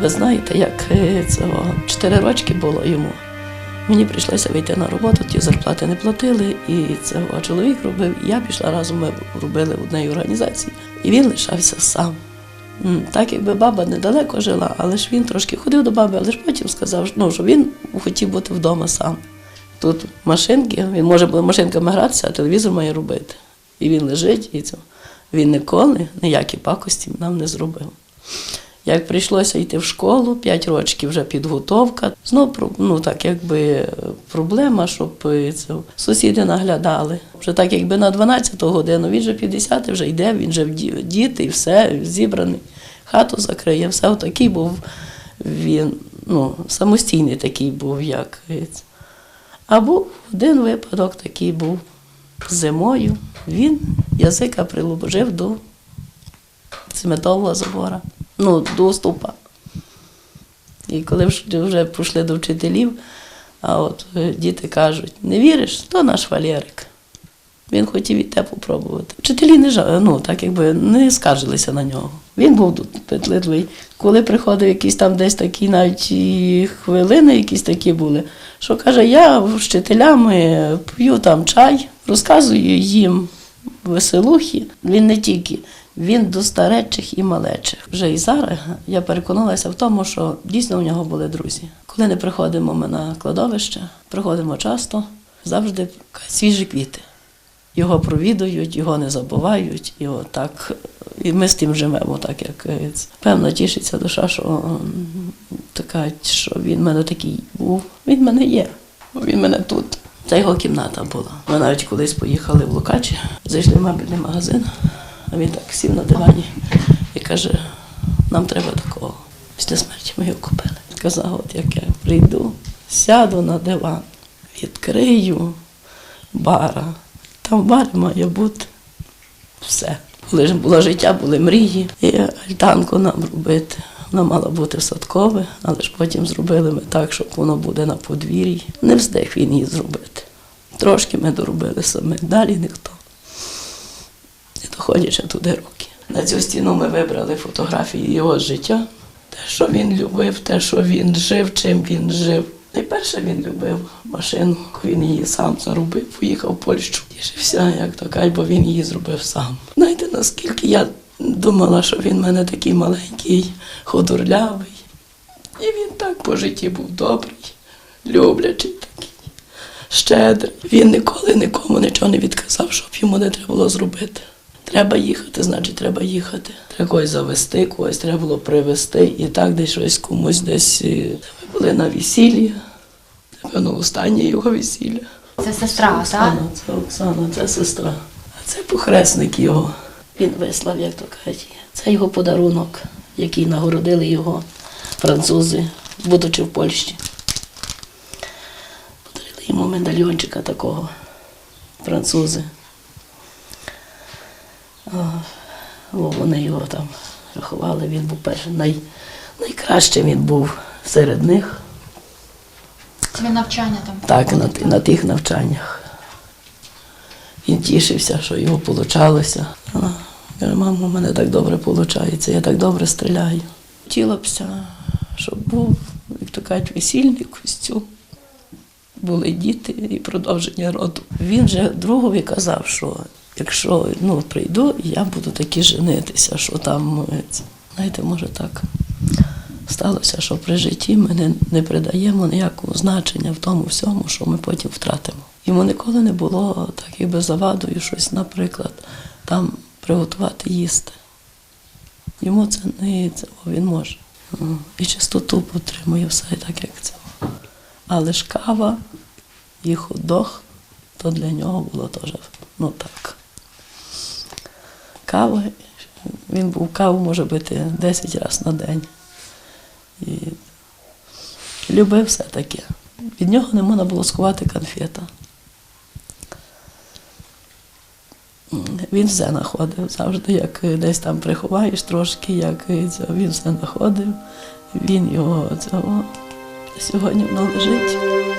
Ви знаєте, як е, цього чотири рочки було йому. Мені прийшлося вийти на роботу, ті зарплати не платили, і цього чоловік робив. Я пішла разом, ми робили в одній організації, і він лишався сам. Так якби баба недалеко жила, але ж він трошки ходив до баби, але ж потім сказав, ну, що він хотів бути вдома сам. Тут машинки, він може машинками гратися, а телевізор має робити. І він лежить, і це. він ніколи ніякі пакості нам не зробив. Як прийшлося йти в школу, 5 років вже підготовка. Знов ну, так, якби е, проблема, щоб е, це, сусіди наглядали. Вже так, якби на 12 годину, він вже 50 вже йде, він ді- діти і все, зібраний. Хату закриє, все отакий був він, ну, самостійний такий був, як. е. А був один випадок такий був зимою. Він язика приложив до цементового забора, ну, до уступа. І коли вже- прийшли до вчителів, а от е, діти кажуть, не віриш, то наш Валерик. Він хотів і те попробувати. Вчителі не жа- ну, так якби не скаржилися на нього. Він був тут питливий. Коли приходив якісь там десь такі навіть хвилини, якісь такі були, що каже, я з вчителями п'ю там чай, розказую їм веселухи. Він не тільки, він до старечих і малечих. Вже і зараз я переконалася в тому, що дійсно у нього були друзі. Коли не приходимо ми на кладовище, приходимо часто, завжди свіжі квіти. Його провідують, його не забувають, і отак. І ми з тим живемо, так як е, певно тішиться душа, що така, що він в мене такий був. Він в мене є, він в мене тут. Це його кімната була. Ми навіть колись поїхали в Лукачі, зайшли в мебельний магазин, а він так сів на дивані і каже: нам треба такого. Після смерті ми його купили. Казав, от як я прийду, сяду на диван, відкрию бара. Там в барі має бути все. Коли ж було життя, були мрії. І альтанку нам робити. Вона мала бути в садкове, але ж потім зробили ми так, щоб воно буде на подвір'ї. Не встиг він її зробити. Трошки ми доробили самі, далі ніхто. Не доходячи туди роки. На цю стіну ми вибрали фотографії його життя. Те, що він любив, те, що він жив, чим він жив. Найперше він любив машину, він її сам заробив, поїхав в Польщу. Тішився, як кажуть, бо він її зробив сам. Знаєте, наскільки я думала, що він в мене такий маленький, худорлявий. І він так по житті був добрий, люблячий такий, щедрий. Він ніколи нікому нічого не відказав, щоб йому не треба було зробити. Треба їхати, значить, треба їхати. Треба когось завести, когось треба було привезти. І так десь щось комусь десь. е, Ми були на весіллі. Напевно, останнє його весілля. Це сестра, так? Оксана, це Оксана, це сестра. А це похресник його. Він вислав, як то кажуть. Це його подарунок, який нагородили його французи, будучи в Польщі. Медальйончика такого, французи. О, вони його там рахували, він був перший, най, найкращим він був серед них. Це навчання там. Так, на, на тих навчаннях. Він тішився, що його вийшло. Каже, мамо, у мене так добре виходить, я так добре стріляю. Хотілося, щоб був, як то кажуть, весільний костюм. Були діти і продовження роду. Він же другові казав, що якщо ну, прийду, я буду таки женитися, що там, е, знаєте, може так сталося, що при житті ми не, не придаємо ніякого значення в тому всьому, що ми потім втратимо. Йому ніколи не було так, якби завадою щось, наприклад, там приготувати їсти. Йому це не це, він може. І чистоту підтримує все так, як це. Але ж кава і ходох, то для нього було теж ну так. Кава, він був каву може бити 10 разів на день. І любив все таке. Від нього не можна було сховати конфета. Він все знаходив завжди, як десь там приховаєш трошки, як він все знаходив. Він його цього. Сьогодні воно лежить.